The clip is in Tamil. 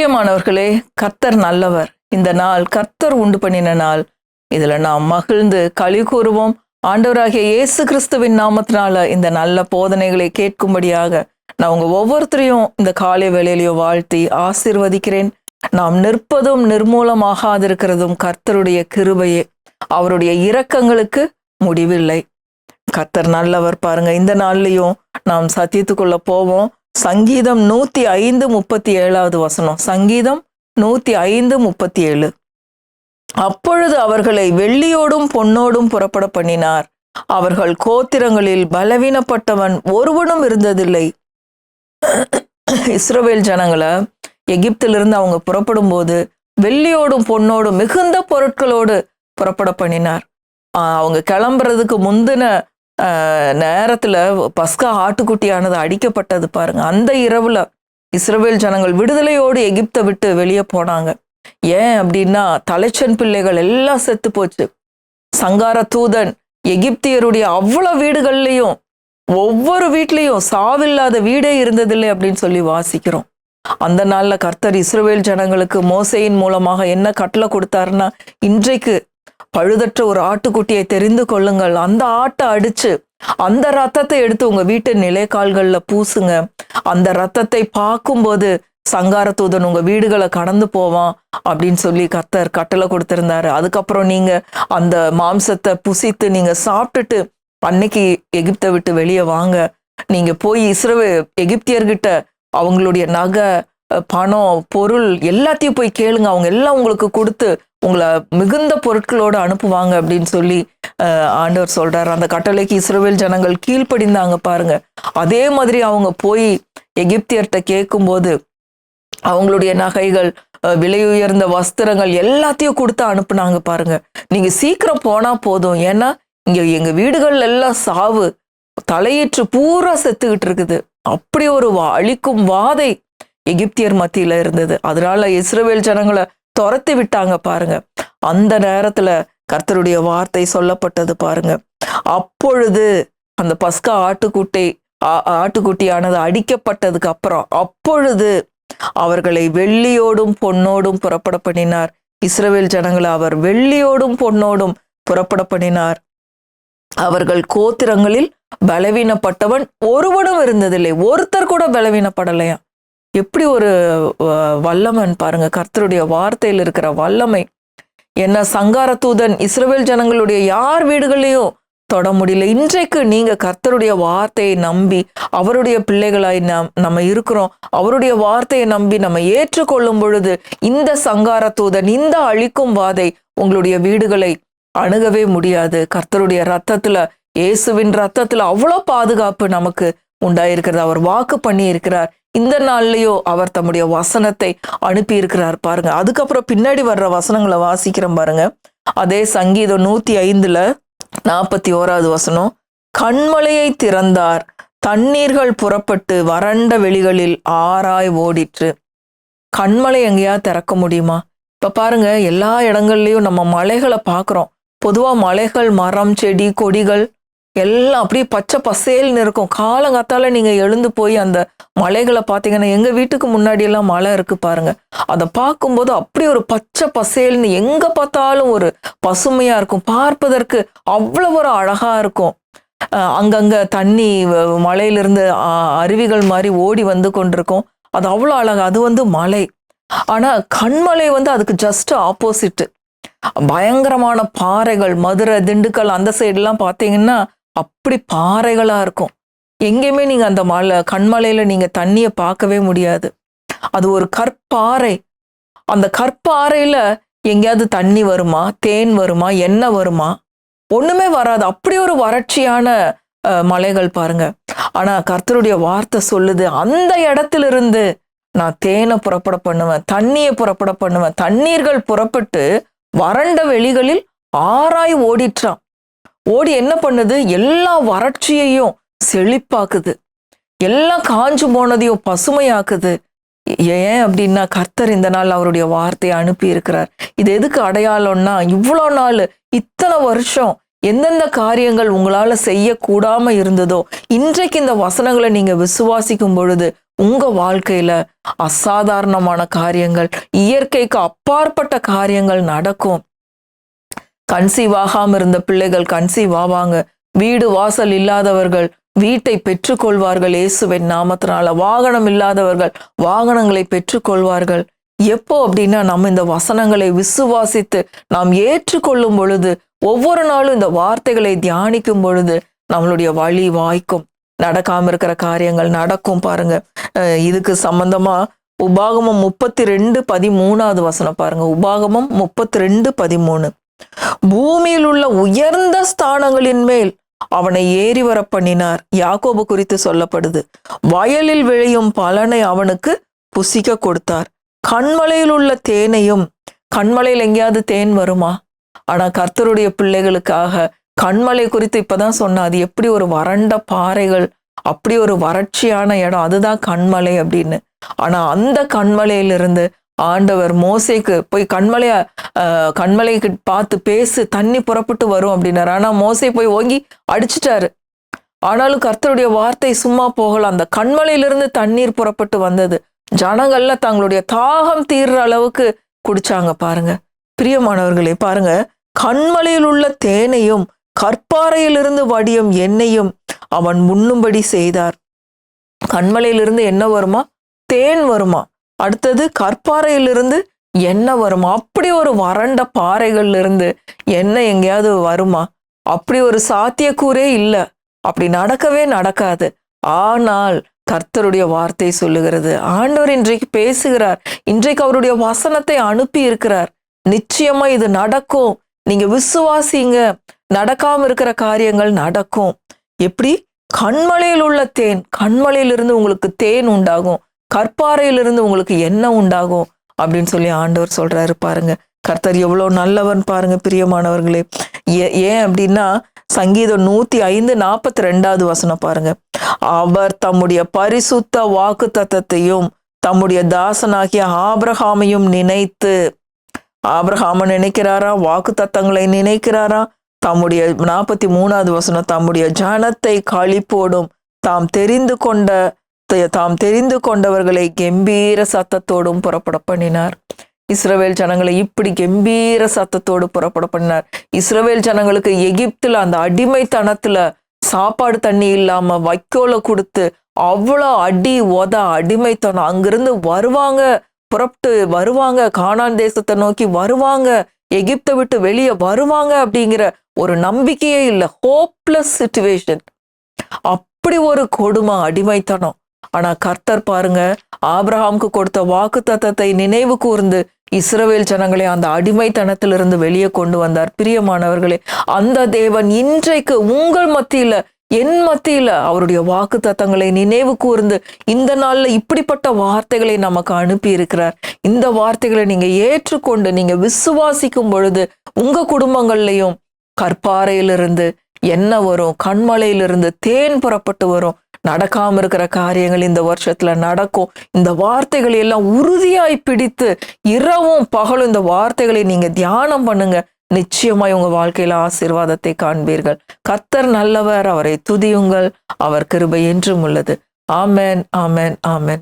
பிரியமானவர்களே கர்த்தர் நல்லவர். இந்த நாள் கர்த்தர் உண்டு பண்ணின நாள். இதுல நாம் மகிழ்ந்து களி கூறுவோம். ஆண்டவராகிய இயேசு கிறிஸ்துவின் நாமத்தினால இந்த நல்ல போதனைகளை கேட்கும்படியாக நான் உங்க ஒவ்வொருத்தரையும் இந்த காலை வேளையிலையும் வாழ்த்தி ஆசிர்வதிக்கிறேன். நாம் நிற்பதும் நிர்மூலமாகாதிருக்கிறதும் கர்த்தருடைய கிருபையே. அவருடைய இரக்கங்களுக்கு முடிவில்லை. கர்த்தர் நல்லவர் பாருங்க. இந்த நாள்லயும் நாம் சத்தியத்துக்குள்ள போவோம். சங்கீதம் நூத்தி ஐந்து முப்பத்தி ஏழாவது வசனம். சங்கீதம் நூத்தி ஐந்து முப்பத்தி ஏழு அப்பொழுது அவர்களை வெள்ளியோடும் பொன்னோடும் புறப்பட பண்ணினார். அவர்கள் கோத்திரங்களில் பலவீனப்பட்டவன் ஒருவனும் இருந்ததில்லை. இஸ்ரோவேல் ஜனங்களை எகிப்திலிருந்து அவங்க புறப்படும் போது வெள்ளியோடும் பொன்னோடும் மிகுந்த பொருட்களோடு புறப்பட பண்ணினார். ஆஹ் அவங்க கிளம்புறதுக்கு முந்தின நேரத்தில் பஸ்கா ஆட்டுக்குட்டியானது அடிக்கப்பட்டது பாருங்க. அந்த இரவில் இஸ்ரவேல் ஜனங்கள் விடுதலையோடு எகிப்தை விட்டு வெளியே போனாங்க. ஏன் அப்படின்னா தலைச்சன் பிள்ளைகள் எல்லாம் செத்து போச்சு. சங்கார தூதன் எகிப்தியருடைய அவ்வளோ வீடுகள்லையும் ஒவ்வொரு வீட்லேயும் சாவில்லாத வீடே இருந்ததில்லை அப்படின்னு சொல்லி வாசிக்கிறோம். அந்த நாளில் கர்த்தர் இஸ்ரவேல் ஜனங்களுக்கு மோசையின் மூலமாக என்ன கட்டளை கொடுத்தாருன்னா இன்றைக்கு பழுதற்ற ஒரு ஆட்டுக்குட்டியை தெரிந்து கொள்ளுங்கள். அந்த ஆட்டை அடிச்சு அந்த ரத்தத்தை எடுத்து உங்க வீட்டு நிலைக்கால்கள்ல பூசுங்க. அந்த ரத்தத்தை பார்க்கும்போது சங்கார தூதன் உங்க வீடுகளை கடந்து போவான் அப்படின்னு சொல்லி கத்தர் கட்டளை கொடுத்திருந்தாரு. அதுக்கப்புறம் நீங்க அந்த மாம்சத்தை புசித்து நீங்க சாப்பிட்டுட்டு அன்னைக்கு எகிப்தை விட்டு வெளியே வாங்க. நீங்க போய் இஸ்ரவே எகிப்தியர்கிட்ட அவங்களுடைய நகை பணம் பொருள் எல்லாத்தையும் போய் கேளுங்க. அவங்க எல்லாம் உங்களுக்கு கொடுத்து உங்களை மிகுந்த பொருட்களோடு அனுப்புவாங்க அப்படின்னு சொல்லி ஆண்டவர் சொல்றாரு. அந்த கட்டளைக்கு இஸ்ரோவேல் ஜனங்கள் கீழ்ப்படிந்தாங்க பாருங்க. அதே மாதிரி அவங்க போய் எகிப்தியர்கிட்ட கேட்கும்போது அவங்களுடைய நகைகள் விலை உயர்ந்த வஸ்திரங்கள் எல்லாத்தையும் கொடுத்து அனுப்புனாங்க பாருங்க. நீங்க சீக்கிரம் போனா போதும். ஏன்னா இங்க எங்க வீடுகள் எல்லாம் சாவு. தலையீற்று பூரா செத்துக்கிட்டு இருக்குது. அப்படி ஒரு அழிக்கும் வாதை எகிப்தியர் மத்தியில இருந்தது. அதனால இஸ்ரவேல் ஜனங்களை துரத்தி விட்டாங்க பாருங்க. அந்த நேரத்துல கர்த்தருடைய வார்த்தை சொல்லப்பட்டது பாருங்க. அப்பொழுது அந்த பஸ்கா ஆட்டுக்குட்டை ஆ- ஆட்டுக்குட்டியானது அடிக்கப்பட்டதுக்கு அப்புறம் அப்பொழுது அவர்களை வெள்ளியோடும் பொன்னோடும் புறப்பட பண்ணினார். இஸ்ரவேல் ஜனங்களை அவர் வெள்ளியோடும் பொன்னோடும் புறப்பட பண்ணினார். அவர்கள் கோத்திரங்களில் பலவீனப்பட்டவன் ஒருவனும் இருந்ததில்லை. ஒருத்தர் கூட பலவீனப்படலையா எப்படி ஒரு வல்லமன் பாருங்க கர்த்தருடைய வார்த்தையில் இருக்கிற வல்லமை. என்ன சங்கார தூதன் இஸ்ரேல் ஜனங்களுடைய யார் வீடுகளையும் தொட முடியல. இன்றைக்கு நீங்க கர்த்தருடைய வார்த்தையை நம்பி அவருடைய பிள்ளைகளாய் நம் நம்ம இருக்கிறோம். அவருடைய வார்த்தையை நம்பி நம்ம ஏற்றுக்கொள்ளும் பொழுது இந்த சங்கார தூதன் இந்த அழிக்கும் வாதை உங்களுடைய வீடுகளை அணுகவே முடியாது. கர்த்தருடைய ரத்தத்துல இயேசுவின் ரத்தத்துல அவ்வளோ பாதுகாப்பு நமக்கு உண்டாயிருக்கிறது. அவர் வாக்கு பண்ணி இருக்கிறார் இந்த நாள்லயோ அவர் தம்முடைய வசனத்தை அனுப்பி இருக்கிறார் பாருங்க. அதுக்கப்புறம் பின்னாடி வர்ற வசனங்களை வாசிக்கிறோம் பாருங்க. அதே சங்கீதம் நூத்தி ஐந்துல நாற்பத்தி ஓராவது வசனம் கண்மலையை திறந்தார் தண்ணீர்கள் புறப்பட்டு வறண்ட வெளிகளில் ஆராய் ஓடிற்று. கண்மலை எங்கேயா திறக்க முடியுமா? இப்ப பாருங்க எல்லா இடங்கள்லயும் நம்ம மலைகளை பார்க்குறோம். பொதுவா மலைகள் மரம் செடி கொடிகள் எல்லாம் அப்படியே பச்சை பசேல்னு இருக்கும். காலங்காத்தால நீங்க எழுந்து போய் அந்த மலைகளை பார்த்தீங்கன்னா எங்க வீட்டுக்கு முன்னாடி எல்லாம் மலை இருக்கு பாருங்க. அதை பார்க்கும்போது அப்படி ஒரு பச்சை பசேல்னு எங்க பார்த்தாலும் ஒரு பசுமையா இருக்கும். பார்ப்பதற்கு அவ்வளவு ஒரு அழகா இருக்கும். அஹ் அங்கங்க தண்ணி வ- மலையிலிருந்து அ- அருவிகள் மாதிரி ஓடி வந்து கொண்டிருக்கும். அது அவ்வளோ அழகா அது வந்து மலை. ஆனா கண்மலை வந்து அதுக்கு ஜஸ்ட் ஆப்போசிட் பயங்கரமான பாறைகள் மதுரை திண்டுக்கல் அந்த சைடுலாம் பார்த்தீங்கன்னா அப்படி பாறைகளா இருக்கும். எங்கேயுமே நீங்க அந்த மலை கண்மலையில நீங்க தண்ணியை பார்க்கவே முடியாது. அது ஒரு கற்பாறை. அந்த கற்பாறையில் எங்கேயாவது தண்ணி வருமா? தேன் வருமா? எண்ணெய் வருமா? ஒண்ணுமே வராது. அப்படி ஒரு வறட்சியான மலைகள் பாருங்க. ஆனா கர்த்தருடைய வார்த்தை சொல்லுது அந்த இடத்துல இருந்து நான் தேனை புறப்பட பண்ணுவேன் தண்ணியை புறப்பட பண்ணுவேன். தண்ணீர்கள் புறப்பட்டு வறண்ட வெளிகளில் ஆராய் ஓடிற்றான். ஓடி என்ன பண்ணுது? எல்லா வறட்சியையும் செழிப்பாக்குது. எல்லாம் காஞ்சு போனதையும் பசுமையாக்குது. ஏன் அப்படின்னா கர்த்தர் இந்த நாள் அவருடைய வார்த்தையை அனுப்பி இருக்கிறார் இது எதுக்கு அடையாளம்னா இவ்வளோ நாள் இத்தனை வருஷம் எந்தெந்த காரியங்கள் உங்களால் செய்யக்கூடாம இருந்ததோ இன்றைக்கு இந்த வசனங்களை நீங்க விசுவாசிக்கும் பொழுது உங்க வாழ்க்கையில அசாதாரணமான காரியங்கள் இயற்கைக்கு அப்பாற்பட்ட காரியங்கள் நடக்கும். கன்சீவ் ஆகாம இருந்த பிள்ளைகள் கன்சீவ் ஆவாங்க. வீடு வாசல் இல்லாதவர்கள் வீட்டை பெற்றுக்கொள்வார்கள் இயேசுவின் நாமத்தினால. வாகனம் இல்லாதவர்கள் வாகனங்களை பெற்றுக்கொள்வார்கள். எப்போ அப்படின்னா நம்ம இந்த வசனங்களை விசுவாசித்து நாம் ஏற்றுக்கொள்ளும் பொழுது ஒவ்வொரு நாளும் இந்த வார்த்தைகளை தியானிக்கும் பொழுது நம்மளுடைய வழி வாய்க்கும். நடக்காம இருக்கிற காரியங்கள் நடக்கும் பாருங்க. இதுக்கு சம்பந்தமா உபாகமம் முப்பத்தி ரெண்டு பதிமூணாவது வசனம் பாருங்க. உபாகமம் முப்பத்தி ரெண்டு பதிமூணு. பூமியில் உள்ள உயர்ந்த ஸ்தானங்களின் மேல் அவனை ஏறி வர பண்ணினார். யாக்கோபு குறித்து சொல்லப்படுது. வயலில் விளையும் பலனை அவனுக்கு புசிக்க கொடுத்தார். கண்மலையில் உள்ள தேனையும் கண்மலையில் எங்கேயாவது தேன் வருமா? ஆனா கர்த்தருடைய பிள்ளைகளுக்காக கண்மலை குறித்து இப்பதான் சொன்ன அது எப்படி ஒரு வறண்ட பாறைகள் அப்படி ஒரு வறட்சியான இடம் அதுதான் கண்மலை அப்படின்னு. ஆனா அந்த கண்மலையிலிருந்து ஆண்டவர் மோசைக்கு போய் கண்மலைய கண்மலைக்கு பார்த்து பேசு தண்ணி புறப்பட்டு வரும் அப்படின்னாரு. ஆனால் மோசை போய் ஓங்கி அடிச்சிட்டாரு. ஆனாலும் கர்த்தருடைய வார்த்தை சும்மா போகலாம் அந்த கண்மலையிலிருந்து தண்ணீர் புறப்பட்டு வந்தது. ஜனங்கள்ல தங்களுடைய தாகம் தீர்ற அளவுக்கு குடிச்சாங்க பாருங்க. பிரியமானவர்களே பாருங்க. கண்மலையில் உள்ள தேனையும் கற்பாறையிலிருந்து வடியும் எண்ணெயும் அவன் முன்னும்படி செய்தார். கண்மலையிலிருந்து என்ன வருமா? தேன் வருமா? அடுத்தது கற்பாறையிலிருந்து என்ன வருமா? அப்படி ஒரு வறண்ட பாறைகள்ல இருந்து என்ன எங்கேயாவது வருமா? அப்படி ஒரு சாத்தியக்கூறே இல்லை. அப்படி நடக்கவே நடக்காது. ஆனால் கர்த்தருடைய வார்த்தை சொல்லுகிறது. ஆண்டவர் இன்றைக்கு பேசுகிறார். இன்றைக்கு அவருடைய வசனத்தை அனுப்பி இருக்கிறார் நிச்சயமா இது நடக்கும். நீங்க விசுவாசிங்க. நடக்காம இருக்கிற காரியங்கள் நடக்கும். எப்படி? கண்மலையில் உள்ள தேன். கண்மலையிலிருந்து உங்களுக்கு தேன் உண்டாகும். கற்பாறையிலிருந்து உங்களுக்கு என்ன உண்டாகும் அப்படின்னு சொல்லி ஆண்டவர் சொல்றாரு பாருங்க. கர்த்தர் எவ்வளவு நல்லவன் பாருங்க பிரியமானவர்களே. ஏன் அப்படின்னா சங்கீதம் நூத்தி ஐந்து நாற்பத்தி ரெண்டாவது வசனம் பாருங்க. அவர் தம்முடைய பரிசுத்த வாக்கு தத்தத்தையும் தம்முடைய தாசனாகிய ஆபிரஹாமையும் நினைத்து ஆபிரஹாம நினைக்கிறாரா? வாக்கு தத்தங்களை நினைக்கிறாரா? தம்முடைய நாற்பத்தி மூணாவது வசனம் தம்முடைய ஜனத்தை கழிப்போடும் தாம் தெரிந்து கொண்ட தாம் தெரிந்து கொண்டவர்களை கம்பீர சத்தத்தோடும் புறப்பட பண்ணினார். இஸ்ரவேல் ஜனங்களை இப்படி கம்பீர சத்தத்தோடு புறப்பட பண்ணினார். இஸ்ரவேல் ஜனங்களுக்கு எகிப்தில் அந்த அடிமைத்தனத்துல சாப்பாடு தண்ணி இல்லாம வைக்கோல கொடுத்து அவ்வளோ அடி உத அடிமைத்தனம். அங்கிருந்து வருவாங்க புறப்பட்டு வருவாங்க கானான் தேசத்தை நோக்கி வருவாங்க எகிப்தை விட்டு வெளியே வருவாங்க அப்படிங்கிற ஒரு நம்பிக்கையே இல்லை. ஹோப்லெஸ் சுச்சுவேஷன் அப்படி ஒரு கொடுமை அடிமைத்தனம். ஆனா கர்த்தர் பாருங்க ஆப்ரஹாம்க்கு கொடுத்த வாக்கு தத்தத்தை நினைவு கூர்ந்து இஸ்ரவேல் ஜனங்களை அந்த அடிமைத்தனத்திலிருந்து வெளியே கொண்டு வந்தார். பிரியமானவர்களே அந்த தேவன் இன்றைக்கு உங்கள் மத்தியில என் மத்தியில அவருடைய வாக்கு தத்தங்களை நினைவு கூர்ந்து இந்த நாள்ல இப்படிப்பட்ட வார்த்தைகளை நமக்கு அனுப்பி இருக்கிறார் இந்த வார்த்தைகளை நீங்க ஏற்றுக்கொண்டு நீங்க விசுவாசிக்கும் பொழுது உங்க குடும்பங்கள்லயும் கற்பாறையிலிருந்து என்ன வரும் கண்மலையிலிருந்து தேன் புறப்பட்டு வரும். நடக்காம இருக்கிற காரியங்கள் இந்த வருஷத்துல நடக்கும். இந்த வார்த்தைகளை எல்லாம் உறுதியாய் பிடித்து இரவும் பகலும் இந்த வார்த்தைகளை நீங்க தியானம் பண்ணுங்க. நிச்சயமாய் உங்க வாழ்க்கையில ஆசீர்வாதத்தை காண்பீர்கள். கத்தர் நல்லவர் அவரை துதியுங்கள். அவர் கிருபை என்றும் உள்ளது. ஆமேன் ஆமேன் ஆமேன்.